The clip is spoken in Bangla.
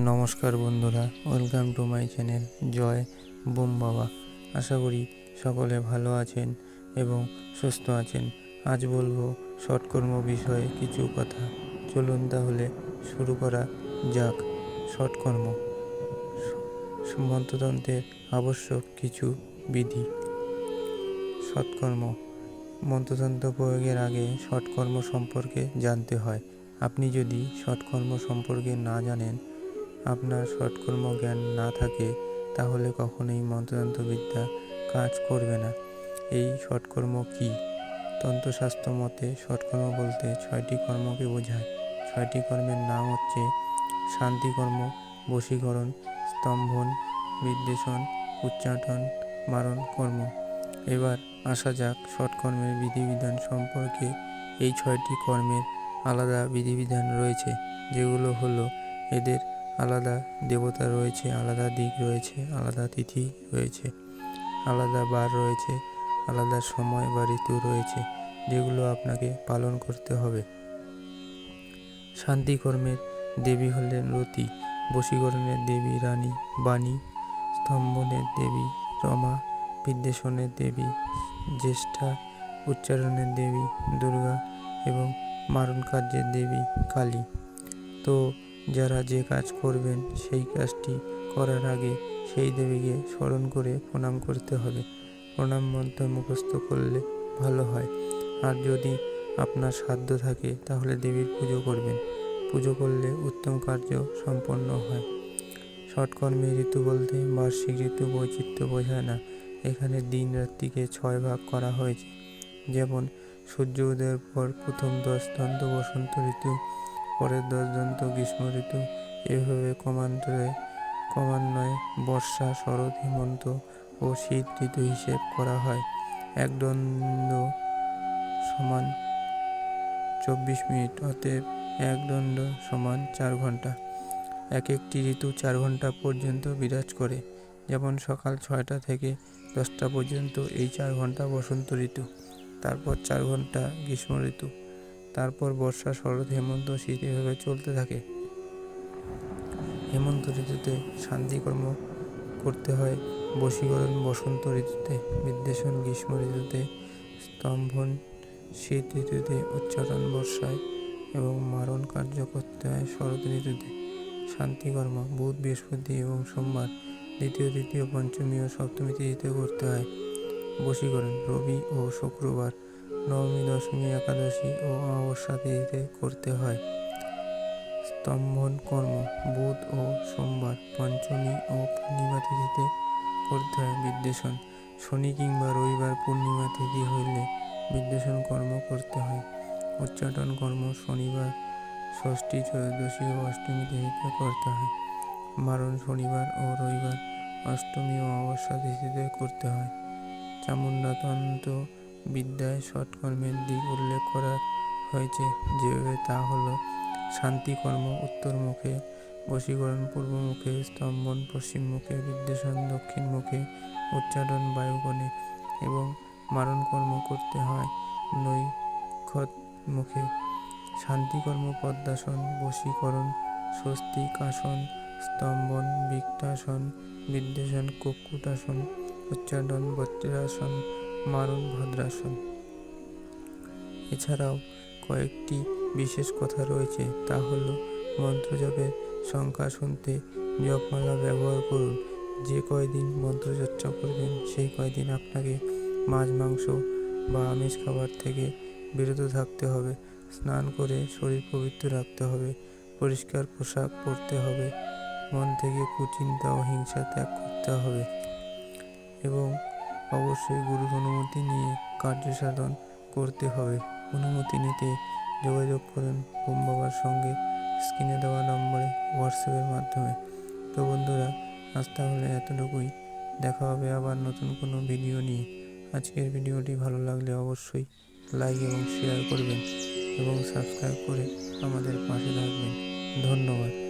নমস্কার বন্ধুরা, welcome to my channel Joy broom বাবা। আশা করি সকলে ভালো আছেন এবং সুস্থ আছেন। আজ বলব সৎকর্ম বিষয়ে কিছু কথা। চলুন তাহলে শুরু করা যাক সৎকর্ম। মন্ত্রতন্ত্রের আবশ্যক কিছু বিধি। সৎকর্ম। মন্ত্রতন্ত্র প্রয়োগের আগে সৎকর্ম সম্পর্কে জানতে হয়। আপনি যদি সৎকর্ম সম্পর্কে না জানেন আপনার সৎকর্ম জ্ঞান না থাকে, তাহলে কখনোই মন্ত্রতন্ত্রবিদ্যা কাজ করবে না। এই সৎকর্ম কি? তন্ত্রশাস্ত্র মতে সৎকর্ম বলতে ছয়টি কর্মকে বোঝায়। ছয়টি কর্মের নাম হচ্ছে শান্তিকর্ম, বশীকরণ, স্তম্ভন, বিদ্বেষণ, উচ্চাটন, মারণ কর্ম। এবার আসা যাক সৎকর্মের বিধিবিধান সম্পর্কে। এই ছয়টি কর্মের আলাদা বিধিবিধান রয়েছে, যেগুলো হলো এদের আলাদা দেবতা রয়েছে, আলাদা দিক রয়েছে, আলাদা তিথি রয়েছে, আলাদা বার রয়েছে, আলাদা সময় বা ঋতু রয়েছে, যেগুলো আপনাকে পালন করতে হবে। শান্তিকর্মের দেবী হলেন রতি, বশীকরণের দেবী রানী, বাণী, স্তম্ভনের দেবী রমা, বিদ্বেষণের দেবী, জ্যেষ্ঠা, উচ্চারণের দেবী দুর্গা এবং মারণ কার্যের দেবী কালী। তো যারা যে কাজ করবেন, সেই কাজটি করার আগে সেই দেবীকে স্মরণ করে প্রণাম করতে হবে। প্রণাম মন্ত্র মুখস্থ করলে ভালো হয়। আর যদি আপনার সাধ্য থাকে, তাহলে দেবীর পুজো করবেন। পুজো করলে উত্তম কার্য সম্পন্ন হয়। ষটকর্মী ঋতু বলতে বার্ষিক ঋতু বৈচিত্র্য বোঝায় না। এখানে দিন রাত্রিকে ছয় ভাগ করা হয়েছে। যেমন সূর্য উদয়ের পর প্রথম দশ দন্ত বসন্ত ঋতু পরের দশ দন্ত গ্রীষ্ম ঋতু এভাবে ক্রমান্বয়ে ক্রমান্বয়ে বর্ষা, শরৎ, হেমন্ত ও শীত ঋতু হিসেব করা হয়। এক দণ্ড সমান চব্বিশ মিনিট, অতএব এক দণ্ড সমান চার ঘণ্টা এক একটি ঋতু চার ঘণ্টা পর্যন্ত বিরাজ করে, যেমন সকাল ছয়টা থেকে দশটা পর্যন্ত এই চার ঘণ্টা বসন্ত ঋতু, তারপর চার ঘণ্টা গ্রীষ্ম ঋতু তারপর বর্ষা, শরৎ, হেমন্ত শীত এভাবে চলতে থাকে। হেমন্ত ঋতুতে শান্তিকর্ম করতে হয়। বশীকরণ, বসন্ত ঋতুতে বিদ্বেষণ, গ্রীষ্ম ঋতুতে স্তম্ভন, শীত ঋতুতে উচ্চারণ, বর্ষায় এবং মারণ কার্য করতে হয় শরৎ ঋতুতে। শান্তিকর্ম, বুধ, বৃহস্পতি এবং সোমবার দ্বিতীয়, তৃতীয়, পঞ্চমী ও সপ্তমী তিথিতে করতে হয়। বশীকরণ, রবি ও শুক্রবার নবমী, দশমী, একাদশী ও অমাবস্যা তিথিতে করতে হয়। স্তম্ভন কর্ম, বুধ ও সোমবার, পঞ্চমী ও পূর্ণিমা তিথিতে করতে হয় বিদ্বেষণ। শনি কিংবা রবিবার পূর্ণিমা তিথি হইলে বিদ্বেষণ কর্ম করতে হয়। উচ্চাটন কর্ম শনিবার, ষষ্ঠী, ত্রয়োদশী ও অষ্টমী তিথিতে করতে হয়। মারণ শনিবার ও রবিবার, অষ্টমী ও অমাবস্যা তিথিতে করতে হয়। চামুণ্ডাতন্ত্র বিদ্যায় সৎকর্মের দিক উল্লেখ করা হয়েছে। যেভাবে তা হলো, শান্তিকর্ম উত্তর মুখে, বশীকরণ পূর্ব মুখে, স্তম্ভন পশ্চিম মুখে বিদ্বেষণ দক্ষিণ মুখে, উচ্চারণ বায়ুকোণে এবং মারণ কর্ম করতে হয় নৈখত মুখে। শান্তিকর্ম পদ্মাসন, বশীকরণ স্বস্তিক আসন স্তম্ভন বিক্তাসন বিদ্বেষণ কুক্কুটাসন উচ্চারণ, বজ্রাসন মারণ ভদ্রাসন। এছাড়াও কয়েকটি বিশেষ কথা রয়েছে, তা হলো মন্ত্রজপের সংখ্যা শুনতে জপমালা ব্যবহার করুন। যে কয়দিন মন্ত্রচর্চা করবেন, সেই কয়দিন আপনাকে মাছ, মাংস বা আমিষ খাবার থেকে বিরত থাকতে হবে। স্নান করে শরীর পবিত্র রাখতে হবে, পরিষ্কার পোশাক পরতে হবে, মন থেকে কুচিন্তা ও হিংসা ত্যাগ করতে হবে এবং অবশ্যই গুরুর অনুমতি নিয়ে কার্য সাধন করতে হবে। অনুমতি নিতে যোগাযোগ করুন বোম বাবার সঙ্গে। স্ক্রিনে দেওয়া নম্বরে হোয়াটসঅ্যাপের মাধ্যমে। তো বন্ধুরা, আজ তাহলে এতটুকুই। দেখা হবে আবার নতুন কোনো ভিডিও নিয়ে। আজকের ভিডিওটি ভালো লাগলে অবশ্যই লাইক এবং শেয়ার করবেন এবং সাবস্ক্রাইব করে আমাদের পাশে থাকবেন। ধন্যবাদ।